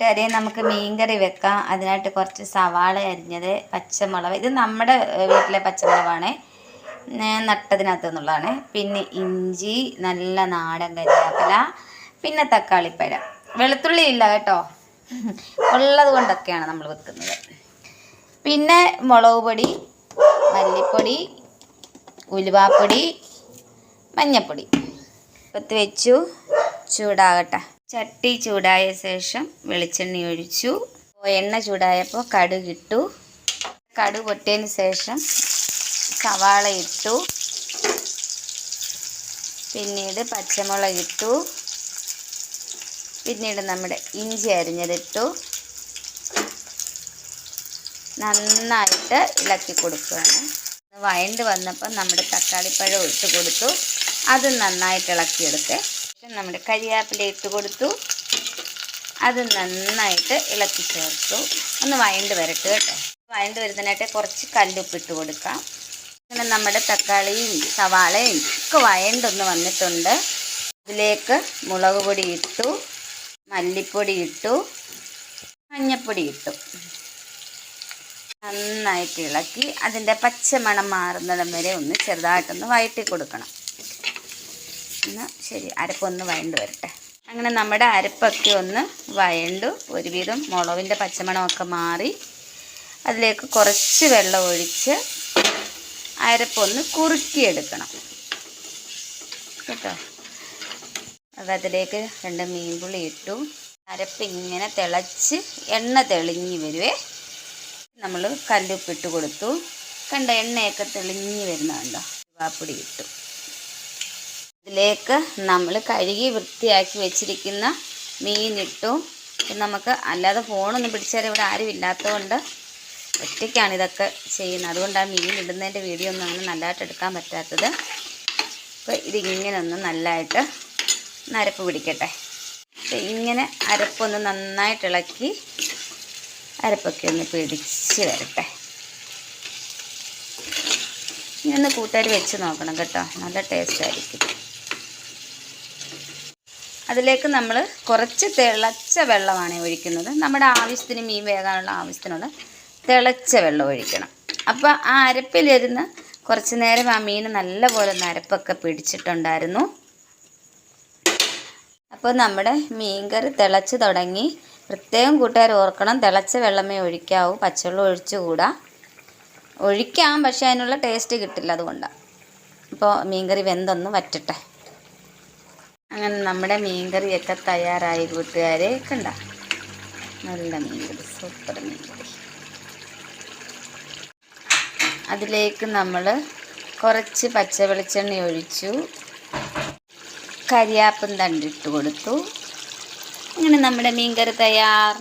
കൂട്ടുകാരെ നമുക്ക് മീൻകറി വെക്കാം. അതിനായിട്ട് കുറച്ച് സവാള അരിഞ്ഞത് പച്ചമുളക്. ഇത് നമ്മുടെ വീട്ടിലെ പച്ചമുളകാണ്. നട്ടതിനകത്ത് നിന്നുള്ളതാണ്. പിന്നെ ഇഞ്ചി നല്ല നാടൻ കരിയാപ്പില പിന്നെ തക്കാളിപ്പഴം. വെളുത്തുള്ളി ഇല്ല കേട്ടോ. ഉള്ളത് കൊണ്ടൊക്കെയാണ് നമ്മൾ വെക്കുന്നത്. പിന്നെ മുളക് പൊടി മല്ലിപ്പൊടി ഉലുവാപ്പൊടി മഞ്ഞപ്പൊടി. പത്ത് വെച്ചു. ചൂടാകട്ടെ. ചട്ടി ചൂടായ ശേഷം വെളിച്ചെണ്ണ ഒഴിച്ചു. എണ്ണ ചൂടായപ്പോൾ കടുക് ഇട്ടു. കടുക് പൊട്ടിയതിന് ശേഷം സവാള ഇട്ടു. പിന്നീട് പച്ചമുളക് ഇട്ടു. പിന്നീട് നമ്മുടെ ഇഞ്ചി അരിഞ്ഞതിട്ടു നന്നായിട്ട് ഇളക്കി കൊടുക്കുകയാണ്. വഴണ്ട് വന്നപ്പോൾ നമ്മുടെ തക്കാളിപ്പഴം ഇട്ട് കൊടുത്തു. അത് നന്നായിട്ട് ഇളക്കിയെടുത്ത് ശേഷം നമ്മുടെ കരിയാപ്പില ഇട്ട് കൊടുത്തു. അത് നന്നായിട്ട് ഇളക്കി ചേർത്തു. ഒന്ന് വയണ്ട് വരട്ട് കേട്ടോ. വയണ്ട് വരുന്നതിനായിട്ട് കുറച്ച് കല്ലുപ്പ് ഇട്ട് കൊടുക്കാം. അങ്ങനെ നമ്മുടെ തക്കാളിയും സവാളയും ഒക്കെ വയണ്ടൊന്ന് വന്നിട്ടുണ്ട്. അതിലേക്ക് മുളക് പൊടി ഇട്ടു മല്ലിപ്പൊടി ഇട്ടു മഞ്ഞപ്പൊടി ഇട്ടു. നന്നായിട്ട് ഇളക്കി അതിന്റെ പച്ചമണം മാറുന്നിടം വരെ ഒന്ന് ചെറുതായിട്ടൊന്ന് വയറ്റി കൊടുക്കണം. ഒന്ന് ശരി അരപ്പൊന്ന് വഴണ്ട് വരട്ടെ. അങ്ങനെ നമ്മുടെ അരപ്പൊക്കെ ഒന്ന് വഴണ്ടു ഒരുവിധം മുളകിന്റെ പച്ചമണമൊക്കെ മാറി അതിലേക്ക് കുറച്ച് വെള്ളം ഒഴിച്ച് അരപ്പൊന്ന് കുറുക്കിയെടുക്കണം. കേട്ടോ? അപ്പം അതിലേക്ക് രണ്ട് മീൻപുളി ഇട്ടു. അരപ്പ് ഇങ്ങനെ തിളച്ച് എണ്ണ തെളിഞ്ഞ് വരുവേ. നമ്മൾ കല്ലുപ്പിട്ട് കൊടുത്തു. കണ്ട എണ്ണയൊക്കെ തെളിഞ്ഞ് വരുന്നുണ്ടോ വാപ്പൊടി ഇട്ടു. ഇതിലേക്ക് നമ്മൾ കഴുകി വൃത്തിയാക്കി വെച്ചിരിക്കുന്ന മീനിട്ടു. നമുക്ക് അല്ലാതെ ഫോണൊന്നും പിടിച്ചാൽ ഇവിടെ ആരും ഇല്ലാത്തതുകൊണ്ട് ഒറ്റയ്ക്കാണ് ഇതൊക്കെ ചെയ്യുന്നത്. അതുകൊണ്ടാണ് മീൻ ഇടുന്നതിന്റെ വീഡിയോ ഒന്നും അങ്ങനെ നല്ലതായിട്ട് എടുക്കാൻ പറ്റാത്തത്. അപ്പോൾ ഇതിങ്ങനെ ഒന്ന് നല്ലതായിട്ട് നരപ്പ് പിടിക്കട്ടെ. അപ്പോൾ ഇങ്ങനെ അരപ്പൊന്ന് നന്നായിട്ട് ഇളക്കി അരപ്പൊക്കെ ഒന്ന് പിടിച്ച് വരട്ടെ. ഇനി ഒന്ന് കൂട്ടുകാർ വെച്ച് നോക്കണം കേട്ടോ. നല്ല ടേസ്റ്റ് ആയിരിക്കും. അതിലേക്ക് നമ്മൾ കുറച്ച് തിളച്ച വെള്ളമാണ് ഒഴിക്കുന്നത്. നമ്മുടെ ആവശ്യത്തിന് മീൻ വേകാനുള്ള ആവശ്യത്തിനുള്ള തിളച്ച വെള്ളം ഒഴിക്കണം. അപ്പോൾ ആ അരപ്പിലിരുന്ന് കുറച്ച് നേരം ആ മീൻ നല്ലപോലെ നരപ്പൊക്കെ പിടിച്ചിട്ടുണ്ടായിരുന്നു. അപ്പോൾ നമ്മുടെ മീൻകറി തിളച്ച് തുടങ്ങി. പ്രത്യേകം കൂട്ടുകാർ ഓർക്കണം തിളച്ച വെള്ളമേ ഒഴിക്കാവൂ പച്ചവെള്ളം ഒഴിച്ചുകൂടാ. ഒഴിക്കാം പക്ഷേ അതിനുള്ള ടേസ്റ്റ് കിട്ടില്ല അതുകൊണ്ടാണ് അപ്പോൾ മീൻകറി വെന്തൊന്ന് വറ്റട്ടെ. അങ്ങനെ നമ്മുടെ മീൻകറിയൊക്കെ തയ്യാറായി കൂട്ടുകാരെ കണ്ട നല്ല മീൻകറി സൂപ്പർ മീൻകറി. അതിലേക്ക് നമ്മൾ കുറച്ച് പച്ച വെളിച്ചെണ്ണ ഒഴിച്ചു. കരിയാപ്പും തണ്ടിട്ട് കൊടുത്തു. അങ്ങനെ നമ്മുടെ മീൻകറി തയ്യാർ.